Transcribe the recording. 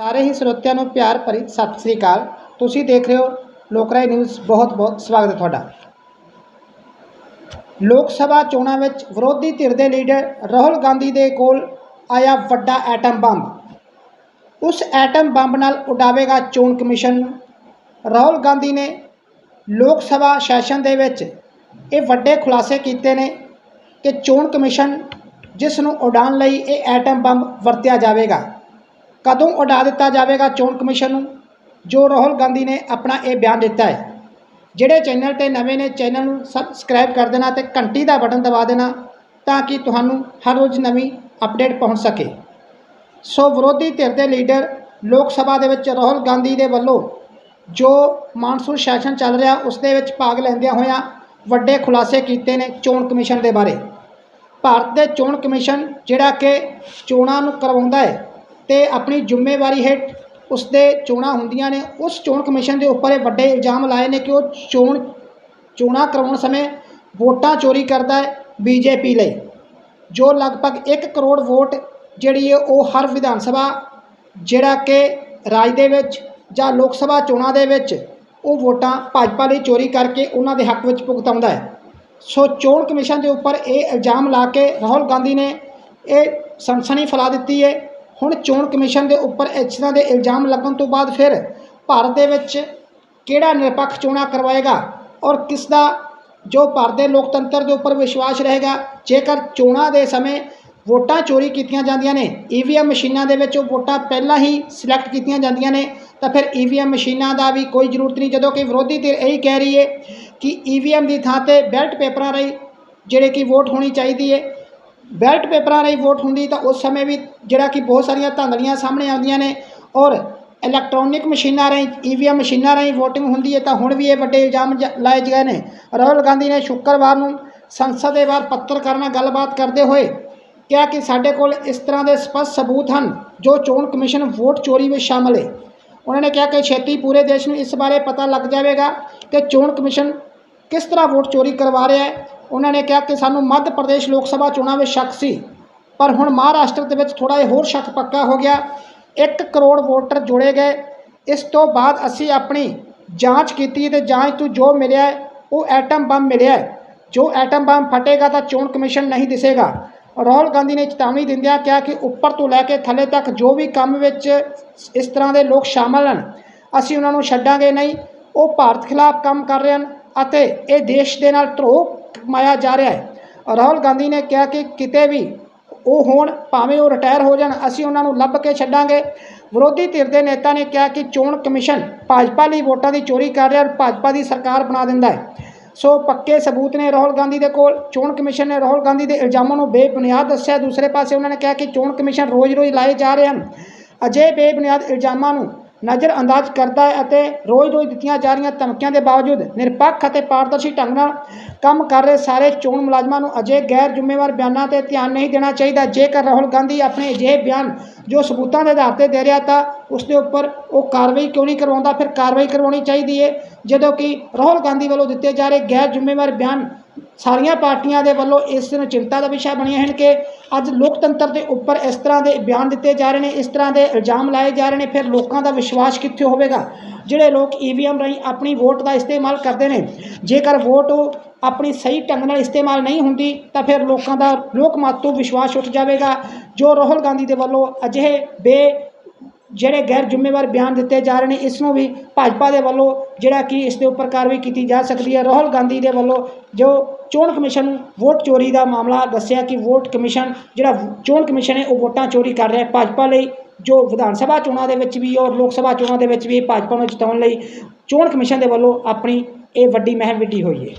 ਸਾਰੇ ਹੀ ਸਰੋਤਿਆਂ ਨੂੰ ਪਿਆਰ ਭਰੀ ਸਤਿ ਸ੍ਰੀ ਅਕਾਲ। ਤੁਸੀਂ ਦੇਖ ਰਹੇ ਹੋ ਲੋਕਰਾਏ ਨਿਊਜ਼। ਬਹੁਤ ਬਹੁਤ ਸਵਾਗਤ ਹੈ ਤੁਹਾਡਾ। ਲੋਕ ਸਭਾ ਚੋਣਾਂ ਵਿੱਚ ਵਿਰੋਧੀ ਧਿਰ ਦੇ ਲੀਡਰ ਰਾਹੁਲ ਗਾਂਧੀ ਦੇ ਕੋਲ ਆਇਆ ਵੱਡਾ ਐਟਮ ਬੰਬ। ਉਸ ਐਟਮ ਬੰਬ ਨਾਲ ਉਡਾਵੇਗਾ ਚੋਣ ਕਮਿਸ਼ਨ। ਰਾਹੁਲ ਗਾਂਧੀ ਨੇ ਲੋਕ ਸਭਾ ਸੈਸ਼ਨ ਦੇ ਵਿੱਚ ਇਹ ਵੱਡੇ ਖੁਲਾਸੇ ਕੀਤੇ ਨੇ ਕਿ ਚੋਣ ਕਮਿਸ਼ਨ ਜਿਸ ਨੂੰ ਉਡਾਉਣ ਲਈ ਇਹ ਐਟਮ ਬੰਬ ਵਰਤਿਆ ਜਾਵੇਗਾ। ਕਦੋਂ ਉਡਾ ਦਿੱਤਾ ਜਾਵੇਗਾ ਚੋਣ ਕਮਿਸ਼ਨ ਨੂੰ? ਜੋ ਰਾਹੁਲ ਗਾਂਧੀ ਨੇ ਆਪਣਾ ਇਹ ਬਿਆਨ ਦਿੱਤਾ ਹੈ। ਜਿਹੜੇ ਚੈਨਲ ਤੇ ਨਵੇਂ ਨੇ, ਚੈਨਲ ਨੂੰ ਸਬਸਕ੍ਰਾਈਬ ਕਰ ਦੇਣਾ ਤੇ ਘੰਟੀ ਦਾ ਬਟਨ ਦਬਾ ਦੇਣਾ ਤਾਂ ਕਿ ਤੁਹਾਨੂੰ ਹਰ ਰੋਜ਼ ਨਵੀਂ ਅਪਡੇਟ ਪਹੁੰਚ ਸਕੇ। ਸੋ ਵਿਰੋਧੀ ਧਿਰ ਦੇ ਲੀਡਰ ਲੋਕ ਸਭਾ ਦੇ ਵਿੱਚ ਰਾਹੁਲ ਗਾਂਧੀ ਦੇ ਵੱਲੋਂ ਜੋ ਮਾਨਸੂਨ ਸੈਸ਼ਨ ਚੱਲ ਰਿਹਾ, ਉਸ ਦੇ ਵਿੱਚ ਭਾਗ ਲੈਂਦਿਆਂ ਹੋਇਆਂ ਵੱਡੇ ਖੁਲਾਸੇ ਕੀਤੇ ਨੇ ਚੋਣ ਕਮਿਸ਼ਨ ਦੇ ਬਾਰੇ। ਭਾਰਤ ਦੇ ਚੋਣ ਕਮਿਸ਼ਨ ਜਿਹੜਾ ਕਿ ਚੋਣਾਂ ਨੂੰ ਕਰਵਾਉਂਦਾ ਹੈ ਤੇ ਆਪਣੀ ਜ਼ਿੰਮੇਵਾਰੀ ਹੇਠ ਉਸ ਦੇ ਚੋਣਾਂ ਹੁੰਦੀਆਂ ਨੇ, ਉਸ ਚੋਣ ਕਮਿਸ਼ਨ ਦੇ ਉੱਪਰ ਇਹ ਵੱਡੇ ਇਲਜ਼ਾਮ ਲਾਏ ਨੇ ਕਿ ਉਹ ਚੋਣ, ਚੋਣਾਂ ਕਰਵਾਉਣ ਸਮੇਂ ਵੋਟਾਂ ਚੋਰੀ ਕਰਦਾ ਹੈ ਬੀਜੇਪੀ ਲਈ। ਜੋ ਲਗਭਗ 1 ਕਰੋੜ ਵੋਟ ਜਿਹੜੀ ਹੈ ਉਹ ਹਰ ਵਿਧਾਨ ਸਭਾ, ਜਿਹੜਾ ਕਿ ਰਾਜ ਦੇ ਵਿੱਚ ਜਾਂ ਲੋਕ ਸਭਾ ਚੋਣਾਂ ਦੇ ਵਿੱਚ ਉਹ ਵੋਟਾਂ ਭਾਜਪਾ ਲਈ ਚੋਰੀ ਕਰਕੇ ਉਹਨਾਂ ਦੇ ਹੱਕ ਵਿੱਚ ਭੁਗਤਾਉਂਦਾ ਹੈ। ਸੋ ਚੋਣ ਕਮਿਸ਼ਨ ਦੇ ਉੱਪਰ ਇਹ ਇਲਜ਼ਾਮ ਲਾ ਕੇ ਰਾਹੁਲ ਗਾਂਧੀ ਨੇ ਇਹ ਸਨਸਨੀ ਫੈਲਾ ਦਿੱਤੀ ਹੈ ਹੁਣ ਚੋਣ ਕਮਿਸ਼ਨ ਦੇ ਉੱਪਰ ਇਸ ਤਰ੍ਹਾਂ ਦੇ ਇਲਜ਼ਾਮ ਲੱਗਣ ਤੋਂ ਬਾਅਦ ਫਿਰ ਭਾਰਤ ਦੇ ਵਿੱਚ ਕਿਹੜਾ ਨਿਰਪੱਖ ਚੋਣਾਂ ਕਰਵਾਏਗਾ ਔਰ ਕਿਸ ਦਾ ਜੋ ਭਾਰਤ ਦੇ ਲੋਕਤੰਤਰ ਦੇ ਉੱਪਰ ਵਿਸ਼ਵਾਸ ਰਹੇਗਾ, ਜੇਕਰ ਚੋਣਾਂ ਦੇ ਸਮੇਂ ਵੋਟਾਂ ਚੋਰੀ ਕੀਤੀਆਂ ਜਾਂਦੀਆਂ ਨੇ ਈਵੀਐਮ ਮਸ਼ੀਨਾਂ ਦੇ ਵਿੱਚ ਉਹ ਵੋਟਾਂ ਪਹਿਲਾਂ ਹੀ ਸਿਲੈਕਟ ਕੀਤੀਆਂ ਜਾਂਦੀਆਂ ਨੇ, ਤਾਂ ਫਿਰ ਈਵੀਐਮ ਮਸ਼ੀਨਾਂ ਦਾ ਵੀ ਕੋਈ ਜ਼ਰੂਰਤ ਨਹੀਂ, ਜਦੋਂ ਕਿ ਵਿਰੋਧੀ ਧਿਰ ਇਹੀ ਕਹਿ ਰਹੀ ਹੈ ਕਿ ਈਵੀਐਮ ਦੀ ਥਾਂ ਤੇ ਬੈਲਟ ਪੇਪਰਾਂ ਰਾਹੀਂ ਜਿਹੜੇ ਕਿ ਵੋਟ ਹੋਣੀ ਚਾਹੀਦੀ ਹੈ ਬੈਲਟ ਪੇਪਰਾਂ ਰਾਹੀਂ ਵੋਟ ਹੁੰਦੀ ਤਾਂ ਉਸ ਸਮੇਂ ਵੀ ਜਿਹੜਾ ਕਿ ਬਹੁਤ ਸਾਰੀਆਂ ਧਾਂਦਲੀਆਂ ਸਾਹਮਣੇ ਆਉਂਦੀਆਂ ਨੇ ਔਰ ਇਲੈਕਟ੍ਰੋਨਿਕ ਮਸ਼ੀਨਾਂ ਰਾਹੀਂ ਈਵੀਐਮ ਮਸ਼ੀਨਾਂ ਰਾਹੀਂ VOTING ਹੁੰਦੀ ਹੈ ਤਾਂ ਹੁਣ ਵੀ ਇਹ ਵੱਡੇ ਇਲਜ਼ਾਮ ਜ- ਲਾਏ ਗਏ ਨੇ। ਰਾਹੁਲ ਗਾਂਧੀ ਨੇ ਸ਼ੁੱਕਰਵਾਰ ਨੂੰ ਸੰਸਦ ਦੇ ਬਾਹਰ ਪੱਤਰਕਾਰਾਂ ਨਾਲ ਗੱਲਬਾਤ ਕਰਦੇ ਹੋਏ ਕਿਹਾ ਕਿ ਸਾਡੇ ਕੋਲ ਇਸ ਤਰ੍ਹਾਂ ਦੇ ਸਪਸ਼ਟ ਸਬੂਤ ਹਨ ਜੋ ਚੋਣ ਕਮਿਸ਼ਨ ਵੋਟ ਚੋਰੀ ਵਿੱਚ ਸ਼ਾਮਲ ਹੈ। ਉਹਨਾਂ ਨੇ ਕਿਹਾ ਕਿ ਛੇਤੀ ਪੂਰੇ ਦੇਸ਼ ਨੂੰ ਇਸ ਬਾਰੇ ਪਤਾ ਲੱਗ ਜਾਵੇਗਾ ਕਿ ਚੋਣ ਕਮਿਸ਼ਨ ਕਿਸ ਤਰ੍ਹਾਂ ਵੋਟ ਚੋਰੀ ਕਰਵਾ ਰਿਹਾ ਹੈ? ਉਹਨਾਂ ਨੇ ਕਿਹਾ ਕਿ ਸਾਨੂੰ ਮੱਧ ਪ੍ਰਦੇਸ਼ ਲੋਕ ਸਭਾ ਚੋਣਾਂ ਵਿੱਚ ਸ਼ੱਕ ਸੀ। ਪਰ ਹੁਣ ਮਹਾਰਾਸ਼ਟਰ ਦੇ ਵਿੱਚ ਥੋੜਾ ਜਿਹਾ ਹੋਰ ਸ਼ੱਕ ਪੱਕਾ ਹੋ ਗਿਆ। 1 ਕਰੋੜ ਵੋਟਰ ਜੁੜੇ ਗਏ। ਇਸ ਤੋਂ ਬਾਅਦ ਅਸੀਂ ਆਪਣੀ ਜਾਂਚ ਕੀਤੀ ਤੇ ਜਾਂਚ ਤੋਂ ਜੋ ਮਿਲਿਆ ਉਹ ਐਟਮ ਬੰਬ ਮਿਲਿਆ ਜੋ ਐਟਮ ਬੰਬ ਫਟੇਗਾ ਤਾਂ ਚੋਣ ਕਮਿਸ਼ਨ ਨਹੀਂ ਦਿਸੇਗਾ। ਰਾਹੁਲ ਗਾਂਧੀ ਨੇ ਚੇਤਾਵਨੀ ਦਿੰਦਿਆਂ ਕਿਹਾ ਕਿ ਉੱਪਰ ਤੋਂ ਲੈ ਕੇ ਥੱਲੇ ਤੱਕ ਜੋ ਵੀ ਕੰਮ ਵਿੱਚ ਇਸ ਤਰ੍ਹਾਂ ਦੇ ਲੋਕ ਸ਼ਾਮਲ ਹਨ, ਅਸੀਂ ਉਹਨਾਂ ਨੂੰ ਛੱਡਾਂਗੇ ਨਹੀਂ। ਉਹ ਭਾਰਤ ਖਿਲਾਫ ਕੰਮ ਕਰ ਰਹੇ ਹਨ। ਅਤੇ ਇਹ ਦੇਸ਼ ਦੇ ਨਾਲ ਧਰੋਹ ਕਮਾਇਆ ਜਾ ਰਿਹਾ ਹੈ। ਰਾਹੁਲ ਗਾਂਧੀ ਨੇ ਕਿਹਾ ਕਿ ਕਿਤੇ ਵੀ ਉਹ ਹੋਣ, ਭਾਵੇਂ ਉਹ ਰਿਟਾਇਰ ਹੋ ਜਾਣ, ਅਸੀਂ ਉਹਨਾਂ ਨੂੰ ਲੱਭ ਕੇ ਛੱਡਾਂਗੇ। ਵਿਰੋਧੀ ਧਿਰ ਦੇ ਨੇਤਾ ਨੇ ਕਿਹਾ ਕਿ ਚੋਣ ਕਮਿਸ਼ਨ ਭਾਜਪਾ ਲਈ ਵੋਟਾਂ ਦੀ ਚੋਰੀ ਕਰ ਰਿਹਾ ਔਰ ਭਾਜਪਾ ਦੀ ਸਰਕਾਰ ਬਣਾ ਦਿੰਦਾ ਹੈ। ਸੋ ਪੱਕੇ ਸਬੂਤ ਨੇ ਰਾਹੁਲ ਗਾਂਧੀ ਦੇ ਕੋਲ। ਚੋਣ ਕਮਿਸ਼ਨ ਨੇ ਰਾਹੁਲ ਗਾਂਧੀ ਦੇ ਇਲਜ਼ਾਮਾਂ ਨੂੰ ਬੇਬੁਨਿਆਦ ਦੱਸਿਆ। ਦੂਸਰੇ ਪਾਸੇ ਉਹਨਾਂ ਨੇ ਕਿਹਾ ਕਿ ਚੋਣ ਕਮਿਸ਼ਨ ਰੋਜ਼-ਰੋਜ਼ ਲਾਏ ਜਾ ਰਹੇ ਹਨ। ਅਜੇ ਬੇਬੁਨਿਆਦ ਇਲਜ਼ਾਮਾਂ ਨੂੰ ਨਜ਼ਰ ਅੰਦਾਜ਼ ਕਰਦਾ ਹੈ ਅਤੇ ਰੋਜ਼-ਰੋਜ਼ ਦਿੱਤੀਆਂ ਜਾ ਰਹੀਆਂ ਧਮਕੀਆਂ ਦੇ ਬਾਵਜੂਦ ਨਿਰਪੱਖ ਅਤੇ ਪਾਰਦਰਸ਼ੀ ਢੰਗ ਨਾਲ ਕੰਮ ਕਰ ਰਹੇ ਸਾਰੇ ਚੋਣ ਮੁਲਾਜ਼ਮਾਂ ਨੂੰ ਅਜੇ ਗੈਰ ਜ਼ਿੰਮੇਵਾਰ ਬਿਆਨਾਂ ਤੇ ਧਿਆਨ ਨਹੀਂ ਦੇਣਾ ਚਾਹੀਦਾ। ਜੇਕਰ ਰਾਹੁਲ ਗਾਂਧੀ ਆਪਣੇ ਅਜਿਹੇ ਬਿਆਨ ਜੋ ਸਬੂਤਾਂ ਦੇ ਆਧਾਰ ਤੇ ਦੇ ਰਿਹਾ ਤਾਂ ਉਸ ਦੇ ਉੱਪਰ ਉਹ ਕਾਰਵਾਈ ਕਿਉਂ ਨਹੀਂ ਕਰਵਾਉਂਦਾ? ਫਿਰ ਕਾਰਵਾਈ ਕਰਵਾਉਣੀ ਚਾਹੀਦੀ ਹੈ ਜਦੋਂ ਕਿ ਰਾਹੁਲ ਗਾਂਧੀ ਵੱਲੋਂ ਦਿੱਤੇ ਜਾ ਰਹੇ ਗੈਰ ਜ਼ਿੰਮੇਵਾਰ ਬਿਆਨ ਸਾਰੀਆਂ ਪਾਰਟੀਆਂ ਦੇ ਵੱਲੋਂ ਇਸ ਨੂੰ ਚਿੰਤਾ ਦਾ ਵਿਸ਼ਾ ਬਣੀਆਂ ਹਨ ਕਿ ਅੱਜ ਲੋਕਤੰਤਰ ਦੇ ਉੱਪਰ ਇਸ ਤਰ੍ਹਾਂ ਦੇ ਬਿਆਨ ਦਿੱਤੇ ਜਾ ਰਹੇ ਨੇ, ਇਸ ਤਰ੍ਹਾਂ ਦੇ ਇਲਜ਼ਾਮ ਲਾਏ ਜਾ ਰਹੇ ਨੇ, ਫਿਰ ਲੋਕਾਂ ਦਾ ਵਿਸ਼ਵਾਸ ਕਿੱਥੇ ਹੋਵੇਗਾ? ਜਿਹੜੇ ਲੋਕ ਈਵੀਐਮ ਰਾਹੀਂ ਆਪਣੀ ਵੋਟ ਦਾ ਇਸਤੇਮਾਲ ਕਰਦੇ ਨੇ, ਜੇਕਰ ਵੋਟ ਉਹ ਆਪਣੀ ਸਹੀ ਢੰਗ ਨਾਲ ਇਸਤੇਮਾਲ ਨਹੀਂ ਹੁੰਦੀ, ਤਾਂ ਫਿਰ ਲੋਕਾਂ ਦਾ ਲੋਕ ਮਤ ਤੋਂ ਵਿਸ਼ਵਾਸ ਉੱਠ ਜਾਵੇਗਾ। ਜੋ ਰਾਹੁਲ ਗਾਂਧੀ ਦੇ ਵੱਲੋਂ ਅਜਿਹੇ ਬੇ ਜਿਹੜੇ ਗੈਰ ਜ਼ਿੰਮੇਵਾਰ ਬਿਆਨ ਦਿੱਤੇ ਜਾ ਰਹੇ ਨੇ, ਇਸ ਨੂੰ ਵੀ ਭਾਜਪਾ ਦੇ ਵੱਲੋਂ ਜਿਹੜਾ ਕਿ ਇਸ ਦੇ ਉੱਪਰ ਕਾਰਵਾਈ ਕੀਤੀ ਜਾ ਸਕਦੀ ਹੈ। ਰਾਹੁਲ ਗਾਂਧੀ ਦੇ ਵੱਲੋਂ ਜੋ ਚੋਣ ਕਮਿਸ਼ਨ ਨੂੰ ਵੋਟ ਚੋਰੀ ਦਾ ਮਾਮਲਾ ਦੱਸਿਆ ਕਿ ਵੋਟ ਕਮਿਸ਼ਨ ਜਿਹੜਾ ਚੋਣ ਕਮਿਸ਼ਨ ਹੈ, ਉਹ ਵੋਟਾਂ ਚੋਰੀ ਕਰ ਰਿਹਾ ਹੈ। ਭਾਜਪਾ ਲਈ ਜੋ ਵਿਧਾਨ ਸਭਾ ਚੋਣਾਂ ਦੇ ਵਿੱਚ ਵੀ ਔਰ ਲੋਕ ਸਭਾ ਚੋਣਾਂ ਦੇ ਵਿੱਚ ਵੀ ਭਾਜਪਾ ਨੂੰ ਜਿਤਾਉਣ ਲਈ ਚੋਣ ਕਮਿਸ਼ਨ ਦੇ ਵੱਲੋਂ ਆਪਣੀ ਇਹ ਵੱਡੀ ਮਹਿਮ ਵਿੱਢੀ ਹੋਈ ਹੈ।